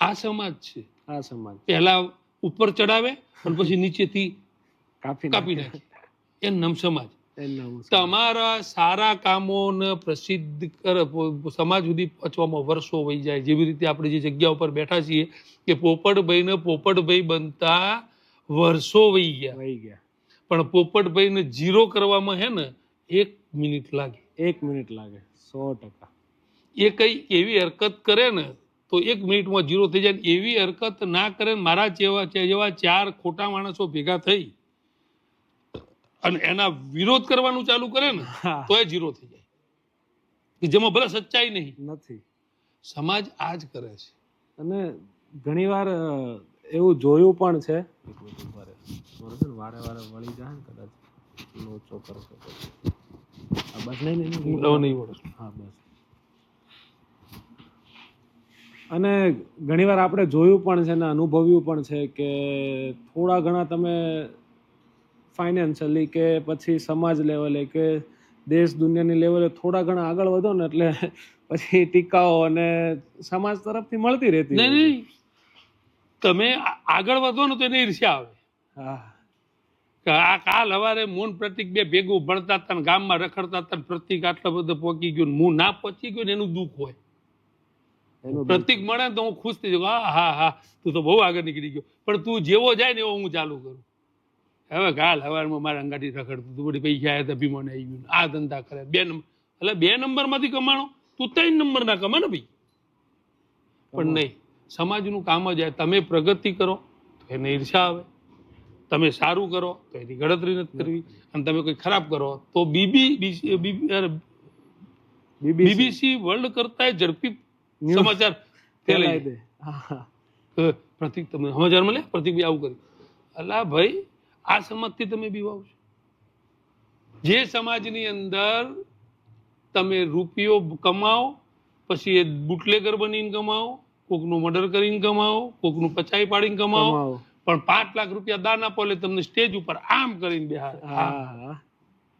આ સમાજ છે. આ સમાજ પહેલા ઉપર ચડાવે અને પછી નીચેથી કાપી કાપી નાખે. એ નમ સમાજ. તમારા સારા કામોને પ્રસિદ્ધ કર સમાજ સુધી પહોંચવામાં વર્ષો વહી જાય. જેવી રીતે આપણે જે જગ્યા ઉપર બેઠા છીએ કે પોપટભાઈને પોપટભાઈ બનતા વર્ષો વહી ગયા. વહી ગયા. પણ પોપટભાઈને જીરો કરવામાં હે ને એક મિનિટ લાગે. એક મિનિટ લાગે. સો ટકા. એ કઈ એવી હરકત કરે ને તો એક મિનિટમાં જીરો થઈ જાય એવી હરકત ના કરે ને મારા જેવા જેવા ચાર ખોટા માણસો ભેગા થઈ અને એના વિરોધ કરવાનું ચાલુ કરે ને હા, તો એ જીરો થઈ જાય. કે જેમાં ભલે સચ્ચાઈ નહીં. નથી. સમાજ આ જ કરે છે. અને ઘણીવાર એવું જોયું પણ છે. વારે વારે વળી જાય ને કદાચ. લોચો કરશે આ બસ નહીં નહીં. હા બસ. અને ઘણીવાર આપણે જોયું પણ છે ને અનુભવ્યું પણ છે કે થોડા ઘણા તમે ફાઇનાન્શિયલી કે પછી સમાજ લેવલે કે દેશ દુનિયાની લેવલે થોડા ઘણા આગળ વધો ને એટલે પછી ટીકાઓ અને સમાજ તરફથી મળતી રહેતી નહીં નહીં. તમે આગળ વધો ને તો એની ઈર્ષ્યા આવે. હા. આ કાલ હવારે મૂન પ્રતિક બે ભેગું ભણતા હતા ગામમાં રખડતા હતા પ્રતિક આટલો બધો પહોંચી ગયું મૂન હું ના પહોંચી ગયો ને એનું દુઃખ હોય. પ્રતિક મળે ને તો હું ખુશ થઈ જાઉં. હા હા હા તું તો બહુ આગળ નીકળી ગયો. પણ તું જેવો જાય ને એવો હું ચાલુ કરું. હવે કાલ હવારમાં મારા અંગાડી રખડતું તું બધી પૈસા આવ્યા હતા ભીમોને આવી ગયું. આ ધંધા કરે. બે નંબર એટલે બે નંબરમાંથી કમાણો. તું ત્રણ નંબરના કમા ને ભાઈ? પણ નહીં. સમાજનું કામ જ આવે તમે પ્રગતિ કરો તો એને ઈર્ષા આવે. તમે સારું કરો તો એની ગણતરી નથી કરવી. અને તમે કોઈ ખરાબ કરો તો બીબી બીબીસી. વર્લ્ડ કરતા ઝડપી સમાચાર ફેલાઈ દે. પ્રતિક તમે સમાચાર મળે પ્રતિક ભાઈ આવું કર્યું અલા ભાઈ આ સમાજથી તમે બીવાવ છો. જે સમાજની અંદર તમે રૂપિયો કમાઓ પછી એ બુટલેગર બનીને કમાઓ કોકનું મર્ડર કરીને કમાઓ કોકનું પચાઈ પાડીને કમાઓ કમાઓ. પણ પાંચ લાખ રૂપિયા દાન આપો એટલે તમને સ્ટેજ ઉપર આમ કરીને બેહાર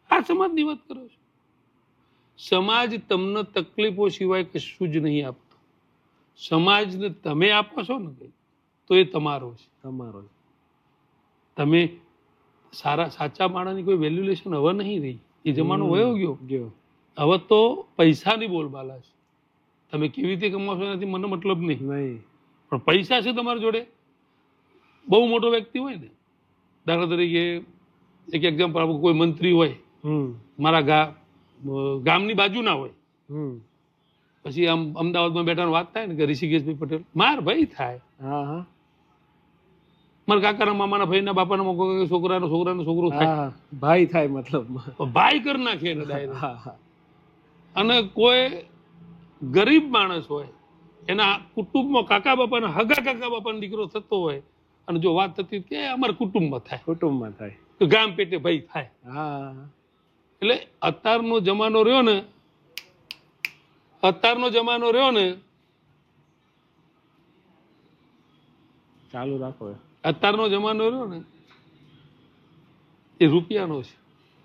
આ સમાજની વાત કરો છો. સમાજ તમને તકલીફો સિવાય કશું જ નહીં આપતો સમાજને તમે આપો છો ને તો એ તમારો છે. તમારો તમે સારા સાચા માણસની કોઈ વેલ્યુલેશન હવે નહીં રહી. એ જમાનો વયો ગયો. ગયો. હવે તો પૈસાની બોલબાલા છે. તમે કેવી રીતે કમાશો એનાથી મને મતલબ નહીં. પણ પૈસા છે તમારી જોડે. બહુ મોટો વ્યક્તિ હોય ને દાખલા તરીકે એક એક્ઝામ્પલ કોઈ મંત્રી હોય મારા ગામની બાજુના હોય. પછી આમ અમદાવાદમાં બેઠાની વાત થાય ને કે ઋષિકેશભાઈ પટેલ. માર ભાઈ થાય. હા હા. મારા કાકાના મામાના ભાઈના બાપાના કોઈ છોકરાનો છોકરાનો છોકરો થાય. ભાઈ થાય મતલબ ભાઈ કરી નાખે એને હા અને કોઈ ગરીબ માણસ હોય એના કુટુંબમાં કાકા બાપાના હગા કાકા બાપાનો દીકરો થતો હોય અને જો વાત થતી કે અમારા કુટુંબમાં થાય. કુટુંબમાં થાય. ગામ પેટે ભાઈ થાય. હા. એટલે અત્યારનો જમાનો રહ્યો ને અત્યારનો જમાનો રહ્યો ને ચાલુ રાખો અત્યારનો જમાનો રહ્યો ને એ રૂપિયાનો છે.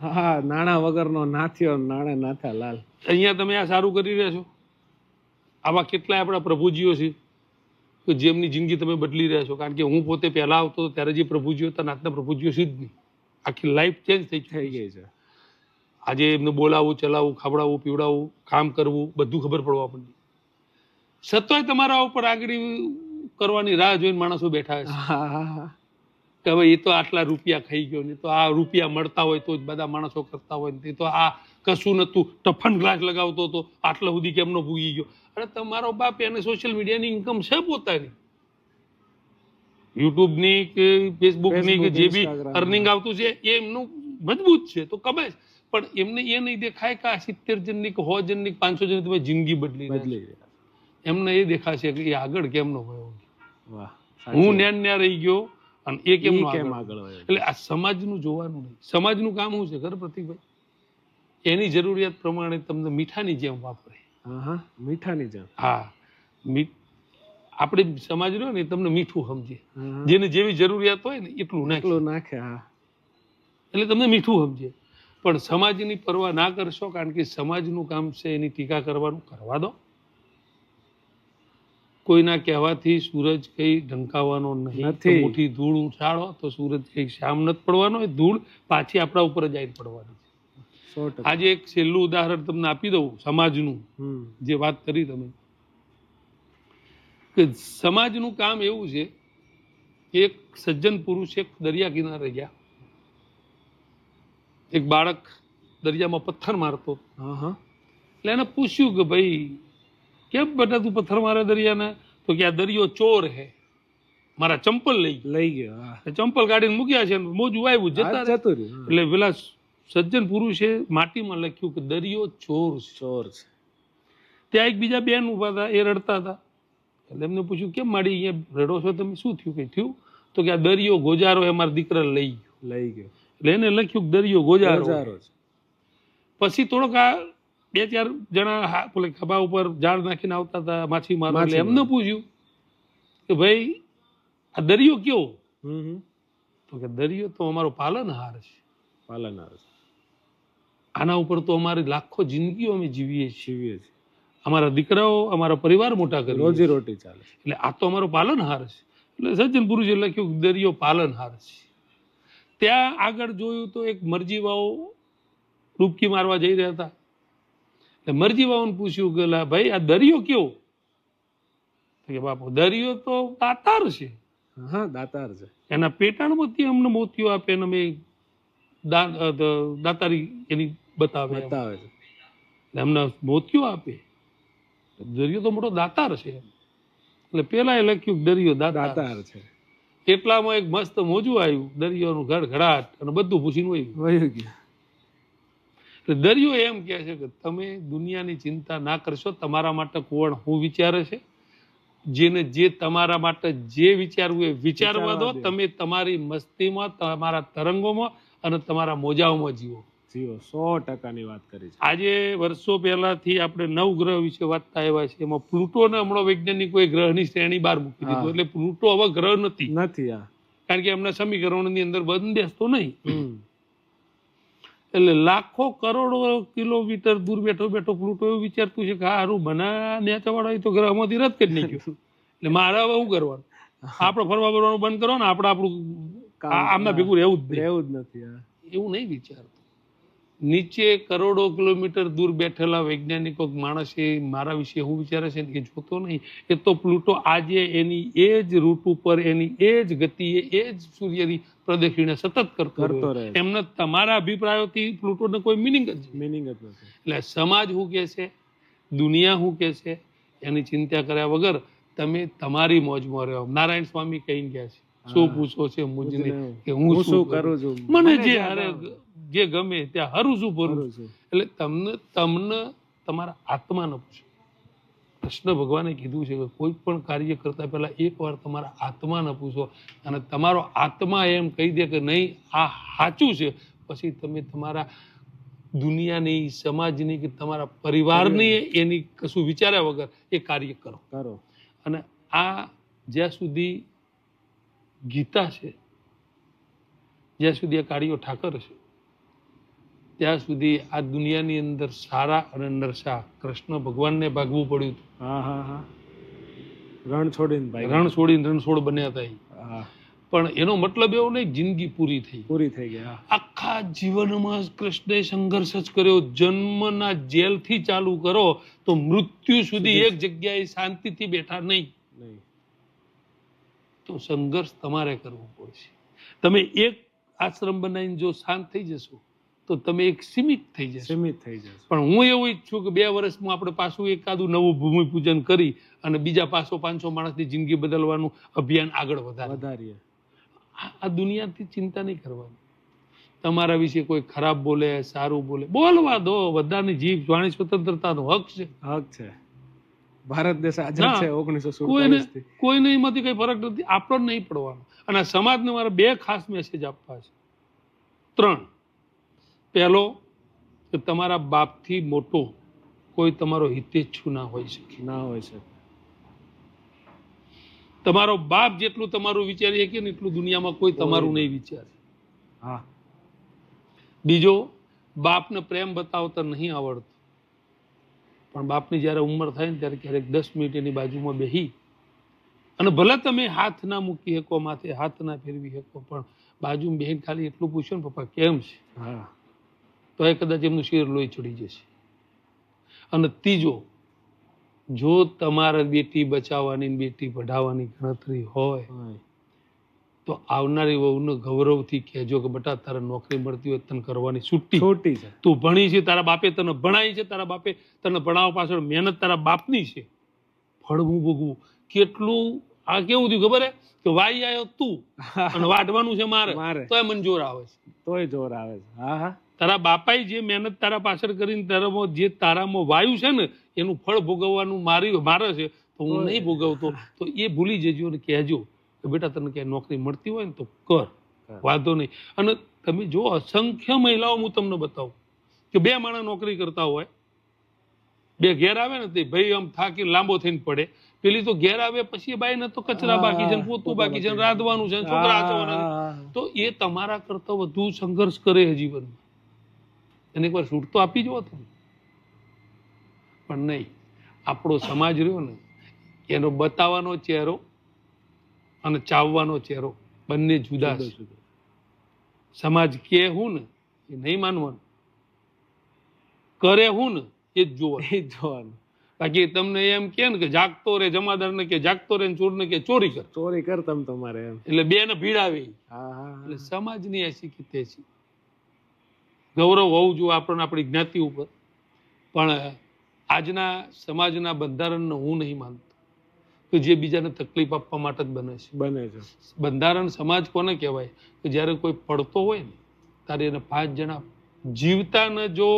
હા નાણા વગરનો નાથ્યો નાણે નાથા લાલ. અહીંયા તમે આ સારું કરી રહ્યા છો. આવા કેટલાય આપણા પ્રભુજીઓ છે કે જેમની જિંદગી તમે બદલી રહ્યા છો. કારણ કે હું પોતે પહેલા આવતો હતો ત્યારે જે પ્રભુજીઓ હતા નાતના પ્રભુજીઓ છે જ નહીં. આખી લાઈફ ચેન્જ થઈ થઈ ગઈ છે. આજે એમને બોલાવવું ચલાવવું ખાવડાવવું પીવડાવવું કામ કરવું બધું ખબર પડવું આપણને સતોય તમારા ઉપર આગળ કરવાની રાહ જોઈને માણસો બેઠા છે કે હવે એ તો આટલા રૂપિયા ખાઈ ગયો ને તો આ રૂપિયા મળતા હોય તો જ બધા માણસો કરતા હોય ને તે તો આ કશું નતું ટફન ગ્લાસ લગાવતો હતો આટલા સુધી કેમનો ભૂગી ગયો? અરે તમારો બાપ એને સોશિયલ મીડિયાની ઇન્કમ છે પોતાની. યુટ્યુબની કે ફેસબુકની કે જે બી અર્નિંગ આવતું છે એ એમનું મજબૂત છે તો કમાય. પણ એમને એ નહીં દેખાય કે આ સિત્તેર જણની કે સો જણની કે પાંચસો જણની તમે જિંદગી બદલી બદલી એમને એ દેખાશે કે એ આગળ કેમનો ગયો. વાહ હું ન્યાન ન્યા રહી ગયો અને એ કેમ કેમ આગળ એટલે આ સમાજનું જોવાનું નહીં. સમાજનું કામ શું છે ખબર પ્રતિકભાઈ? એની જરૂરિયાત પ્રમાણે તમને મીઠાની જેમ વાપરે. હા મીઠાની જેમ. હા આપણે સમાજ રહ્યો ને તમને મીઠું સમજે. જેને જેવી જરૂરિયાત હોય ને એટલું નાખે. નાખે હા. એટલે તમને મીઠું સમજે. પણ સમાજની પરવા ના કરશો કારણ કે સમાજનું કામ છે એની ટીકા કરવાનું કરવા દો. કોઈના કહેવાથી સૂરજ કઈ ઢંકાવાનો નહીં મોટી ધૂળ ઉછાળો તો સૂરજ કઈ શામ નથી પડવાનો એ ધૂળ પાછી આપણા ઉપર જ આવી પડવાની આજે એક છેલ્લું ઉદાહરણ તમને આપી દઉં સમાજનું. જે વાત કરી તમે. કે સમાજનું કામ એવું છે એક સજ્જન પુરુષ એક દરિયા કિનારે ગયા. એક બાળક દરિયામાં પથ્થર મારતો. હતો. હા હા એટલે એને પૂછ્યું કે ભાઈ કેમ બેટા તું પથ્થર મારે દરિયાને? તો કે આ દરિયો ચોર હે. મારા ચંપલ લઈ લઈ ગયો ચંપલ કાઢીને મૂક્યા છે મોજું આવ્યું જતા. એટલે પેલા સજ્જન પુરુષે માટીમાં લખ્યું કે દરિયો ચોર ચોર છે. ત્યાં એક બીજા બેન ઊભા હતા એ રડતા હતા. એટલે એમને પૂછ્યું કેમ માડી અહીંયા રડો છો? તમે શું થયું? કે થયું? તો કે આ દરિયો ગોજારો એ મારા દીકરા લઈ ગયો. લઈ ગયો. એટલે એને લખ્યું દરિયો ગોજારો. પછી થોડોક આ બે ચાર જણા પેલા ખભા ઉપર ઝાડ નાખીને આવતા હતા માછીમારો એટલે એમને પૂછ્યું કે ભાઈ આ દરિયો કયો? તો કે દરિયો તો અમારો પાલનહાર છે. પાલનહાર છે. આના ઉપર તો અમારી લાખો જિંદગીઓ અમે જીવીએ છીએ. જીવીએ છીએ. અમારા દીકરાઓ અમારા પરિવાર મોટા કરે રોજી રોટી ચાલે એટલે આ તો અમારો પાલનહાર છે. એટલે સજ્જન પુરુષે લખ્યું દરિયો પાલનહાર છે. ત્યાં આગળ જોયું તો એક મરજીવાઓ ડૂબકી મારવા જઈ રહ્યા હતા. એટલે મરજીવાઓને પૂછ્યું કે ભાઈ આ દરિયો કેવો? કે બાપુ દરિયો તો દાતાર છે. હા દાતાર છે. એના પેટાણમાંથી અમને મોતીઓ આપે અને અમે દાતારી એની બતાવે બતાવે છે. એમને મોતીઓ આપે. દરિયો તો મોટો દાતાર છે. એટલે પેલા એ લખ્યું કે દરિયો દાતાર છે. એટલામાં એક મસ્ત મોજું આવ્યું. દરિયોનું ગડગડાટ અને બધું પૂછીને વહી ગયું. ગયું. એટલે દરિયો એમ કહે છે કે તમે દુનિયાની ચિંતા ના કરશો તમારા માટે કોણ હું વિચારે છે? જેને જે તમારા માટે જે વિચારવું એ વિચારવા દો. વિચારવા દો. તમે તમારી મસ્તીમાં તમારા તરંગોમાં અને તમારા મોજાઓમાં જીવો. જીઓ સો ટકાની વાત કરી છે. આજે વર્ષો પહેલાથી આપણે નવ ગ્રહ વિશે વાતતા આવ્યા છે. એમાં પ્લુટોને હમણાં વૈજ્ઞાનિકોએ ગ્રહની શ્રેણી બહાર મૂકી દીધું. એટલે પ્લુટો હવે ગ્રહ નથી. નથી આ કારણ કે એમના સમીકરણોની અંદર બંધેસતો નહીં. એટલે લાખો કરોડો કિલોમીટર દૂર બેઠો બેઠો પ્લુટો એવું વિચારતું છે કે હારું બના નેચાવાળા તો ગ્રહમાંથી રદ કરી નાખ્યું. એટલે મારે હવે શું કરવાનું? આપણે ફરવા ફરવાનું બંધ કરો ને આપણે આપણું આમના ભેગું રહેવું જ રહેવું જ નથી આ એવું નહીં વિચારતું. નીચે કરોડો કિલોમીટર દૂર બેઠેલા વૈજ્ઞાનિકો માણસે મારા વિશે શું વિચારે છે એ જોતો નહીં એ તો પ્લુટો આજે એની એ જ રૂટ ઉપર એની એ જ ગતિએ એ જ સૂર્યની પ્રદક્ષિણા સતત કરતો રહે એમને તમારા અભિપ્રાયોથી પ્લુટોને કોઈ મિનિંગ જ મિનિંગ જ નથી. એટલે સમાજ શું કહે છે? દુનિયા શું કહે છે? એની ચિંતા કર્યા વગર તમે તમારી મોજમાં રહો. નારાયણ સ્વામી કહીને ગયા છે શું પૂછો છે મુજને? કે હું શું કરું? છું? મને જે હારે જે ગમે ત્યાં હરું શું ભરું? છું. એટલે તમને તમને તમારા આત્માને પૂછો. કૃષ્ણ ભગવાને કીધું છે કે કોઈ પણ કાર્ય કરતા પહેલા એકવાર તમારા આત્માને પૂછો અને તમારો આત્મા એમ કહી દે કે નહીં આ સાચું છે. પછી તમે તમારા દુનિયાની સમાજની કે તમારા પરિવારની. એની કશું વિચાર્યા વગર એ કાર્ય કરો. કરો. અને આ જ્યાં સુધી ગીતા છે. જ્યાં સુધી આ કાર્યો ઠાકર છે ત્યાં સુધી આ દુનિયાની અંદર સારા અને નરસા કૃષ્ણ ભગવાનને ભાગવું પડ્યું હતું. રણ છોડીને ભાઈ રણ છોડીને રણછોડ બન્યા હતા. પણ એનો મતલબ એવો નહીં જિંદગી પૂરી થઈ. પૂરી થઈ ગઈ આખા જીવનમાં કૃષ્ણે સંઘર્ષ જ કર્યો. જન્મના જેલથી ચાલુ કરો તો મૃત્યુ સુધી એક જગ્યાએ શાંતિથી બેઠા નહીં. તો સંઘર્ષ તમારે કરવો પડશે. તમે એક આશ્રમ બનાવીને જો શાંત થઈ જશો તો તમે એક સીમિત થઈ જશો. સીમિત થઈ જશે. પણ હું એવું ઈચ્છું કે બે વર્ષમાં આપણે પાછું એકાદું નવું ભૂમિ પૂજન કરી અને બીજા પાછો પાંચસો માણસની જિંદગી બદલવાનું અભિયાન આગળ વધારે. વધારીએ. આ આ દુનિયાથી ચિંતા નહીં કરવાની. તમારા વિશે કોઈ ખરાબ બોલે સારું બોલે બોલવા દો. બધાની જીભ વાણી સ્વતંત્રતાનો હક છે. હક છે. ભારત દેશ આઝાદ ના. છે ઓગણીસો કોઈને સુડતાલીસથી કોઈને એમાંથી કઈ ફરક નથી. આપણો નહીં પડવાનો. અને આ સમાજને મારે બે ખાસ મેસેજ આપવા છે. ત્રણ પહેલો કે તમારા બાપથી મોટો કોઈ તમારો હિતેચ્છુ ના હોઈ શકે. ના હોય છે તમારો બાપ જેટલું તમારું વિચારી શકે ને એટલું દુનિયામાં કોઈ તમારું નહીં વિચારે. હા. બીજો બાપને પ્રેમ બતાવતા નહીં આવડતું. પણ બાપની જ્યારે ઉંમર થાય ને ત્યારે ક્યારેક દસ મિનિટ એની બાજુમાં બેહી. અને ભલે તમે હાથ ના મૂકી શકો માથે હાથ ના ફેરવી શકો પણ બાજુ બેહીને ખાલી એટલું પૂછ્યું ને પપ્પા કેમ છે? હા. તો એ કદાચ એમનું શેર લોહી ચડી જશે. અને ત્રીજો જો તમારે બેટી બચાવવાની બેટી પઢાવવાની ગણતરી હોય. તો આવનારી વહુને ગૌરવથી કહેજો કે બેટા તારે નોકરી મળતી હોય તને કરવાની છૂટી છોટી છે. તું ભણી છે તારા બાપે તને ભણાય છે તારા બાપે તને ભણાવવા પાછળ મહેનત તારા બાપની છે. ફળવું ભોગવું. કેટલું આ કેવું થયું ખબર હે? કે વાઈ આવ્યો તું અને વાઢવાનું છે મારે. મારે. મને જોર આવે છે. તોય જોર આવે છે. હા હા. તારા બાપાએ જે મહેનત તારા પાછળ કરીને તારામાં જે તારામાં વાયુ છે ને એનું ફળ ભોગવવાનું મારી મારે છે. તો હું નહીં ભોગવતો. તો એ ભૂલી જજો અને કહેજો. કે બેટા તને ક્યાંય નોકરી મળતી હોય ને તો કર. વાંધો નહીં. અને તમે જો અસંખ્ય મહિલાઓ હું તમને બતાવું. કે બે માણસ નોકરી કરતા હોય બે ઘેર આવે ને તે ભાઈ આમ થાકી લાંબો થઈને પડે. પેલી તો ઘેર આવે પછી એ બાઈને તો કચરા બાકી છે પોતું બાકી છે રાંધવાનું છે છોકરા હાચવાના તો એ તમારા કરતા વધુ સંઘર્ષ કરે છે જીવનમાં. એને એકવાર છૂટ તો આપી જવો તમે. પણ નહીં. આપણો સમાજ રહ્યો ને એનો બતાવવાનો ચહેરો અને ચાવવાનો ચહેરો. બંને જુદા છે. સમાજ કે હું ને એ નહીં માનવાનું. કરે હું ને એ જ જોવાનું. એ જ જોવાનું. બાકી તમને એમ કે ને કે જાગતો રે જમાદાર ને કે જાગતો રે ચોર ને કે ચોરી કર. ચોરી કર તમ તમારે એમ. એટલે બે ને. હા હા એટલે સમાજની એસી કે તેસી ગૌરવ હોવું જોઈએ આપણને આપણી જ્ઞાતિ ઉપર. પણ આજના સમાજના બંધારણને હું નહીં માનતો કે જે બીજાને તકલીફ આપવા માટે જ બને છે. બને છે. બંધારણ સમાજ કોને કહેવાય? કે જ્યારે કોઈ પડતો હોય ને ત્યારે એને પાંચ જણા જીવતાને જો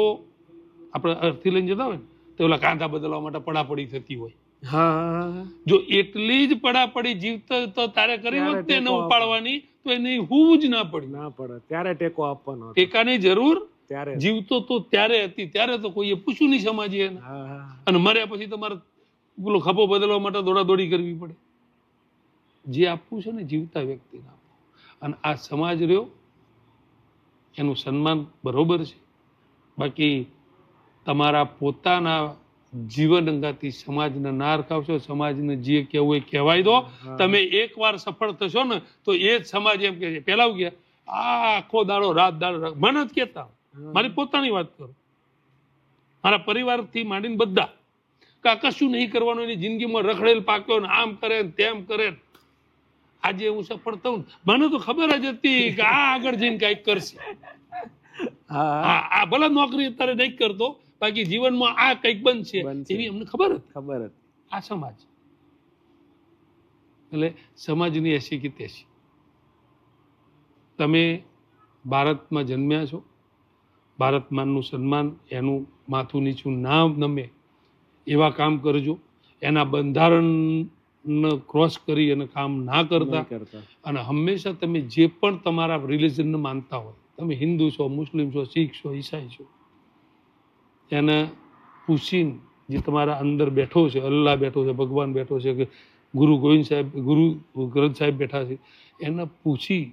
આપણે અર્થી લઈને જતા હોય ને તો ઓલા કાંધા બદલવા માટે પડાપડી થતી હોય. હા જો એટલી જ પડાપડી જીવતો તો તારે કરી વખતે આપો. ઉપાડવાની તો એને હું જ ના પડે. ના પડે. ત્યારે ટેકો આપવાનો ટેકાની જરૂર ત્યારે જીવતો તો ત્યારે હતી. ત્યારે તો કોઈએ પૂછ્યું નહીં સમાજે એને. અને મર્યા પછી તમારે પેલો ખભો બદલવા માટે દોડાદોડી કરવી પડે. જે આપવું છે ને જીવતા વ્યક્તિને આપો અને આ સમાજ રહ્યો એનું સન્માન બરોબર છે. બાકી તમારા પોતાના જીવન અંગાથી સમાજને ના રખાવશો સમાજને જે કહેવું એ કહેવાય દો. તમે એકવાર સફળ થશો ને તો એ જ સમાજ એમ કે છે. પેલા ગયા આ આખો દાડો રાત દાડો રાત." મને જ કહેતા મારી પોતાની વાત કરું. મારા પરિવારથી માંડીને બધા. કે આ કશું નહીં કરવાનું એની જિંદગીમાં રખડેલ પાક્યો ને આમ કરે ને તેમ કરે આજે હું સફળ થઉં મને તો ખબર જ હતી કે આ આગળ જઈને કાંઈક કરશે. હા. આ ભલે નોકરી અત્યારે નહીં કરતો બાકી જીવનમાં આ કંઈક બનશે. એવી અમને ખબર હતી. ખબર હતી. આ સમાજ. એટલે સમાજની એસી કે તેસી. તમે ભારતમાં જન્મ્યા છો ભારત માનનું સન્માન એનું માથું નીચું ના નમે. એવા કામ કરજો. એના બંધારણને ક્રોસ કરી અને કામ ના કરતા. કરતા. અને હંમેશા તમે જે પણ તમારા રિલિજનને માનતા હોય તમે હિન્દુ છો મુસ્લિમ છો શીખ છો ઈસાઈ છો એને પૂછીને જે તમારા અંદર બેઠો છે અલ્લાહ બેઠો છે ભગવાન બેઠો છે કે ગુરુ ગોવિંદ સાહેબ ગુરુ ગ્રંથ સાહેબ બેઠા છે એને પૂછી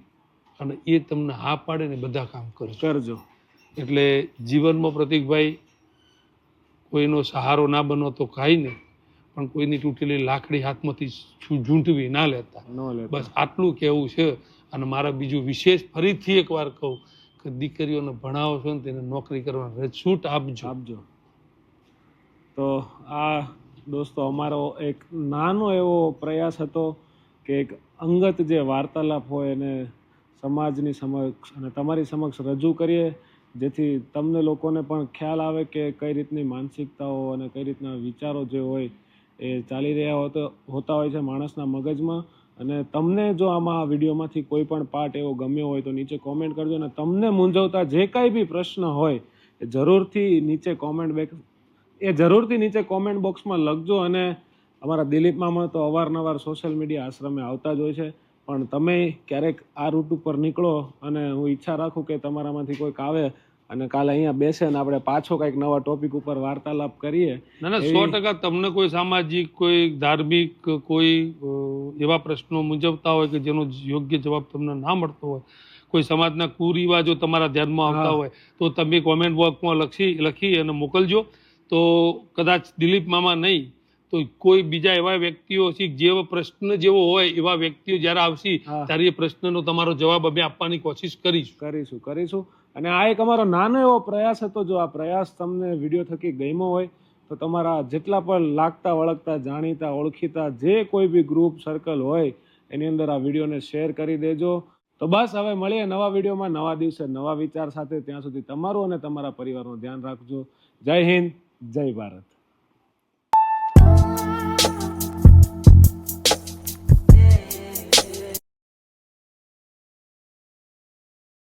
અને એ તમને હા પાડે ને બધા કામ કરજો કરજો. એટલે જીવનમાં પ્રતિકભાઈ કોઈનો સહારો ના બનો તો કાંઈ નહીં. પણ કોઈની તૂટેલી લાકડી હાથમાંથી ઝૂંટવી ના લેતા. બસ આટલું કહેવું છે અને મારા બીજું વિશેષ ફરીથી એકવાર કહું કે દીકરીઓને ભણાવો છો ને તેને નોકરી કરવાની છૂટ આપજો. આપજો. તો આ દોસ્તો અમારો એક નાનો એવો પ્રયાસ હતો કે એક અંગત જે વાર્તાલાપ હોય એને સમાજની સમક્ષ અને તમારી સમક્ષ રજૂ કરીએ જેથી તમને લોકોને પણ ખ્યાલ આવે કે કઈ રીતની માનસિકતાઓ અને કઈ રીતના વિચારો જે હોય એ ચાલી રહ્યા હોતો, હોતા હોય છે માણસના મગજમાં. અને તમને જો આમાં આ વિડીયોમાંથી કોઈ પણ પાર્ટ એવો ગમ્યો હોય તો નીચે કોમેન્ટ કરજો અને તમને મૂંઝવતા જે કાંઈ બી પ્રશ્ન હોય એ જરૂરથી નીચે કોમેન્ટ બેક એ જરૂરથી નીચે કોમેન્ટ બોક્સમાં લખજો અને અમારા દિલીપ મામા તો અવારનવાર સોશિયલ મીડિયા આશ્રમે આવતા જ હોય છે. પણ તમે ક્યારેક આ રૂટ ઉપર નીકળો અને હું ઈચ્છા રાખું કે તમારામાંથી કોઈક આવે અને કાલે અહીંયા બેસે ને આપણે પાછો કંઈક નવા ટોપિક ઉપર વાર્તાલાપ કરીએ. ના ના સો ટકા તમને કોઈ સામાજિક કોઈ ધાર્મિક કોઈ એવા પ્રશ્નો મૂંઝવતા હોય કે જેનો યોગ્ય જવાબ તમને ના મળતો હોય કોઈ સમાજના કુરિવાજો તમારા ધ્યાનમાં આવતા હોય તો તમે કોમેન્ટ બોક્સમાં લખી લખી અને મોકલજો. તો કદાચ દિલીપ મામા નહીં તો કોઈ બીજા એવા વ્યક્તિઓ છે જેવો પ્રશ્ન જેવો હોય એવા વ્યક્તિઓ જ્યારે આવશે. ત્યારે એ પ્રશ્નનો તમારો જવાબ અમે આપવાની કોશિશ કરીશું. કરીશું કરીશું. અને આ એક અમારો નાનો એવો પ્રયાસ હતો જો આ પ્રયાસ તમને વીડિયો થકી ગમ્યો હોય તો તમારા જેટલા પણ લાગતા વળગતા જાણીતા ઓળખીતા જે કોઈ બી ગ્રુપ સર્કલ હોય એની અંદર આ વિડીયોને શેર કરી દેજો. તો બસ હવે મળીએ નવા વિડીયોમાં નવા દિવસે નવા વિચાર સાથે. ત્યાં સુધી તમારું અને તમારા પરિવારનું ધ્યાન રાખજો. જય હિન્દ જય ભારત.